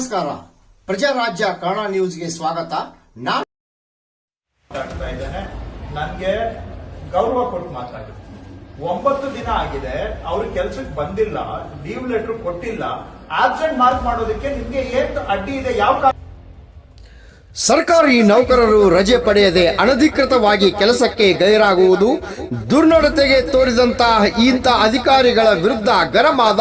ನಮಸ್ಕಾರ. ಪ್ರಜಾರಾಜ್ಯ ಕನ್ನಡ ನ್ಯೂಸ್ಗೆ ಸ್ವಾಗತ. ನಾನು ನನ್ಗೆ ಗೌರವ ಕೊಟ್ಟು ಮಾತಾಡಿ ಒಂಬತ್ತು ದಿನ ಆಗಿದೆ, ಅವ್ರ ಕೆಲ್ಸಕ್ಕೆ ಬಂದಿಲ್ಲ, ಲೀವ್ ಲೆಟರ್ ಕೊಟ್ಟಿಲ್ಲ. ಆಬ್ಸೆಂಟ್ ಮಾರ್ಕ್ ಮಾಡೋದಕ್ಕೆ ನಿಮ್ಗೆ ಏನ್ ಅಡ್ಡಿ ಇದೆ? ಯಾವ ಕಾರಣ? ಸರ್ಕಾರಿ ನೌಕರರು ರಜೆ ಪಡೆಯದೆ ಅನಧಿಕೃತವಾಗಿ ಕೆಲಸಕ್ಕೆ ಗೈರಾಗುವುದು ದುರ್ನಡತೆಗೆ ತೋರಿದಂತಹ ಇಂಥ ಅಧಿಕಾರಿಗಳ ವಿರುದ್ಧ ಗರಮಾದ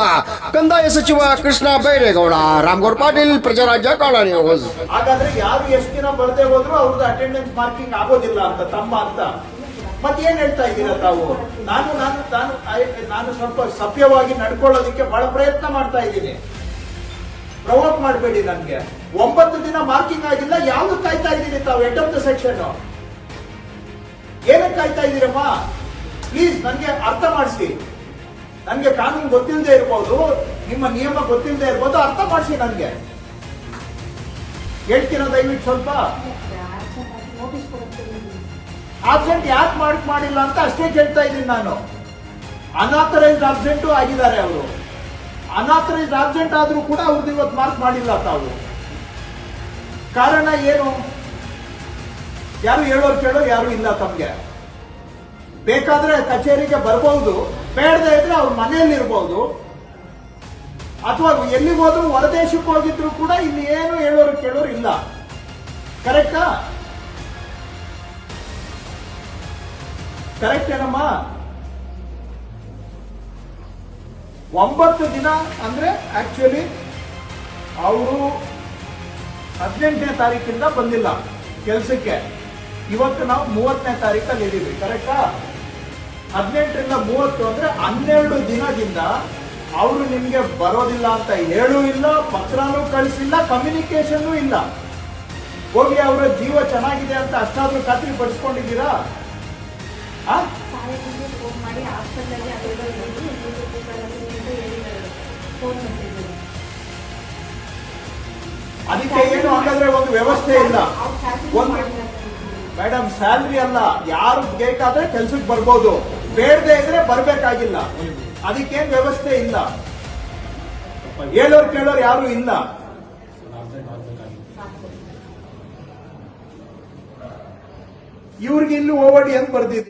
ಕಂದಾಯ ಸಚಿವ ಕೃಷ್ಣ ಬೈರೇಗೌಡ. ರಾಮಗೌಡ ಪಾಟೀಲ್, ಪ್ರಜಾರಾಜ್ಯ ನ್ಯೂಸ್. ಹಾಗಾದ್ರೆ ಯಾರು ಎಷ್ಟು ದಿನ ಬರದೆ ಹೋದ್ರು ಅವ್ರದ್ದು ಅಟೆಂಡೆನ್ಸ್ ಮಾರ್ಕಿಂಗ್ ಆಗೋದಿಲ್ಲ ಅಂತ, ತಮ್ಮ ಅಂತ. ಮತ್ತೇನ್ ಹೇಳ್ತಾ ಇದ್ದೀರಾ ತಾವು? ನಾನು ನಾನು ನಾನು ನಾನು ಸ್ವಲ್ಪ ಸಭ್ಯವಾಗಿ ನಡ್ಕೊಳ್ಳೋದಕ್ಕೆ ಬಹಳ ಪ್ರಯತ್ನ ಮಾಡ್ತಾ ಇದ್ದೀನಿ. ಪ್ರವೋಕ್ ಮಾಡಬೇಡಿ ನನಗೆ. ಒಂಬತ್ತು ದಿನ ಮಾರ್ಕಿಂಗ್ ಆಗಿಲ್ಲ ಇದ್ದೀನಿ ತಾವು ಎಂಡ್ ಆಫ್ ದ ಸೆಕ್ಷನ್ ಏನಕ್ಕೆ ಕಾಯ್ತಾ ಇದ್ದೀರಮ್ಮ ಪ್ಲೀಸ್ ನನಗೆ ಅರ್ಥ ಮಾಡಿಸಿ ನನಗೆ ಕಾನೂನು ಗೊತ್ತಿಲ್ಲದೆ ಇರ್ಬೋದು, ನಿಮ್ಮ ನಿಯಮ ಗೊತ್ತಿಲ್ಲದೆ ಇರ್ಬೋದು, ಅರ್ಥ ಮಾಡಿಸಿ ನನಗೆ. ಹೇಳ್ತೀರಾ ದಯವಿಟ್ಟು ಸ್ವಲ್ಪ? ಆಬ್ಸೆಂಟ್ ಯಾಕೆ ಮಾರ್ಕ್ ಮಾಡಿಲ್ಲ ಅಂತ ಅಷ್ಟೇ ಕೇಳ್ತಾ ಇದ್ದೀನಿ ನಾನು. ಅನಾಥರೈಸ್ಡ್ ಆಬ್ಸೆಂಟ್ ಆಗಿದ್ದಾರೆ ಅವರು. ಅನಾಥರೈಸ್ಡ್ ಆಬ್ಸೆಂಟ್ ಆದರೂ ಕೂಡ ಅವ್ರದ್ದು ಇವತ್ತು ಮಾರ್ಕ್ ಮಾಡಿಲ್ಲ ತಾವು. ಕಾರಣ ಏನು? ಯಾರು ಹೇಳೋರು ಕೇಳೋ ಯಾರು ಇಲ್ಲ ತಮ್ಗೆ. ಬೇಕಾದ್ರೆ ಕಚೇರಿಗೆ ಬರ್ಬಹುದು ಬೇಡದೆ ಇದ್ರೆ ಅವ್ರ ಮನೆಯಲ್ಲಿ ಇರ್ಬೋದು. ಅಥವಾ ಎಲ್ಲಿ ಹೋದ್ರು ಹೊರದೇಶಕ್ಕೆ ಹೋಗಿದ್ರು ಕೂಡ ಇಲ್ಲಿ ಏನು ಹೇಳೋರು ಕೇಳೋರು ಇಲ್ಲ. ಕರೆಕ್ಟಾ ಕರೆಕ್ಟ್ ಏನಮ್ಮ? ಒಂಬತ್ತು ದಿನ ಅಂದ್ರೆ ಆಕ್ಚುಲಿ ಅವರು ಹದಿನೆಂಟನೇ ತಾರೀಕಿಂದ ಬಂದಿಲ್ಲ ಕೆಲಸಕ್ಕೆ. ಇವತ್ತು ನಾವು ಮೂವತ್ತನೇ ತಾರೀಕಲ್ಲಿ ಇದ್ದೀವಿ ಕರೆಕ್ಟಾ ಹದಿನೆಂಟರಿಂದ ಮೂವತ್ತು ಅಂದ್ರೆ ಹನ್ನೆರಡು ದಿನದಿಂದ ಅವರು ನಿಮಗೆ ಬರೋದಿಲ್ಲ ಅಂತ ಹೇಳೂ ಇಲ್ಲ ಪತ್ರನೂ ಕಳಿಸಿಲ್ಲ ಕಮ್ಯುನಿಕೇಶನ್ ಇಲ್ಲ. ಹೋಗಿ ಅವರ ಜೀವ ಚೆನ್ನಾಗಿದೆ ಅಂತ ಅಷ್ಟಾದ್ರೂ ಖಾತ್ರಿ ಪಡಿಸ್ಕೊಂಡಿದ್ದೀರಾ? ಅದಕ್ಕೆ ಏನು ಹಾಗಾದ್ರೆ ಒಂದು ವ್ಯವಸ್ಥೆ ಇಲ್ಲ. ಒಂದು ಮೇಡಮ್ ಸ್ಯಾಲ್ರಿ ಅಲ್ಲ. ಯಾರು ಬೇಕಾದ್ರೆ ಕೆಲ್ಸಕ್ಕೆ ಬರ್ಬೋದು. ಬೇಡದೆ ಇದ್ರೆ ಬರ್ಬೇಕಾಗಿಲ್ಲ. ಅದಕ್ಕೇನ್ ವ್ಯವಸ್ಥೆ ಇಲ್ಲ. ಹೇಳೋರ್ ಕೇಳೋರ್ ಯಾರು ಇಲ್ಲ. ಇವ್ರಿಗೆ ಇಲ್ಲಿ ಓವಡಿ ಹೆಂಗ್ ಬರ್ದಿದೆ